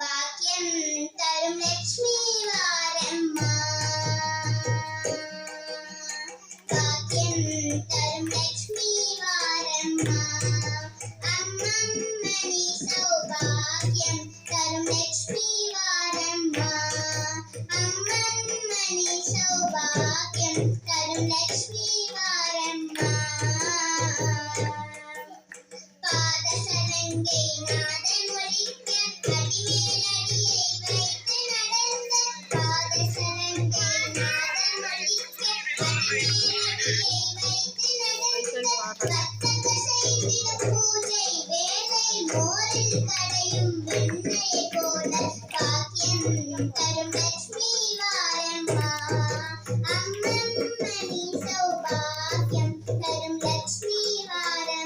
ഭാഗ്യം തരും ലക്ഷ്മി വാരമ്മ ഭാഗ്യം തരും பூஜை வேலை மோரில் கடையும் வெண்ணை போல பாக்கியம்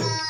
Bye.